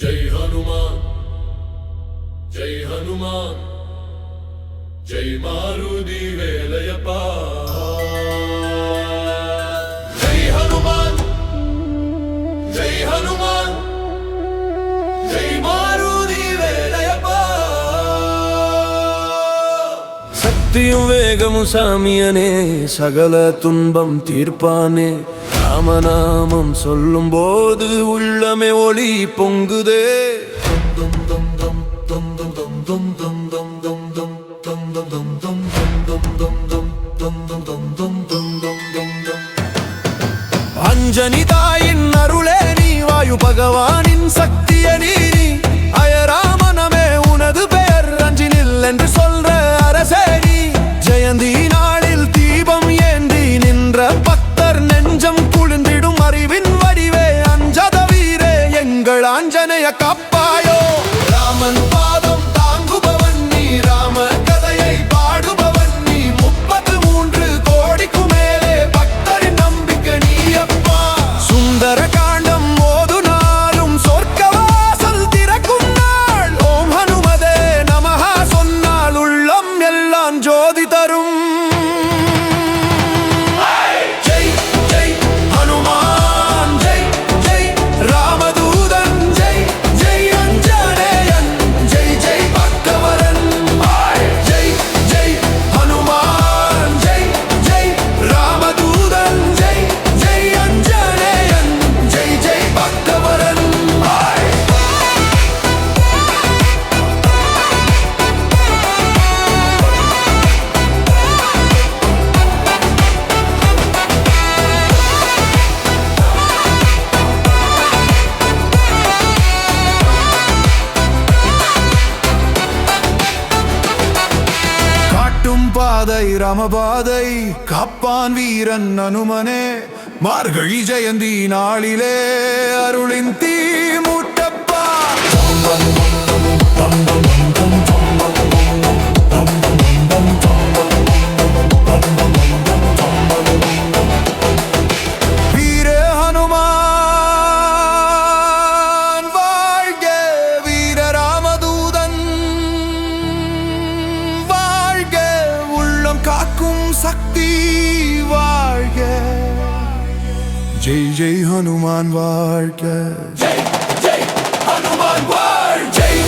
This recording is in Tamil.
ஜெய் ஹனுமான் ஜெய் ஹனுமான் ஜெய் மாருதி வேலையப்பா சக்தியும் வேகமும் சாமியனே சகல துன்பம் தீர்ப்பானே ராமநாமம் சொல்லும் போது உள்ளமே ஒளி பொங்குதே அஞ்சனி தாயின் அருளே நீ வாயு பகவானின் சக்திய ಆಂಜನೇಯ ಕಪ್ಪಾಯೋ ರಾಮನು பாதை ரமபாதை காப்பான் வீரன் அனுமனே மார்கழி ஜெயந்தி நாளிலே அருளின் தீ சக்தி வாழ்க. ஜெய் ஜெய் ஹனுமான் வாழ்க. ஜெய் ஜெய் ஹனுமான் வாழ் ஜெய்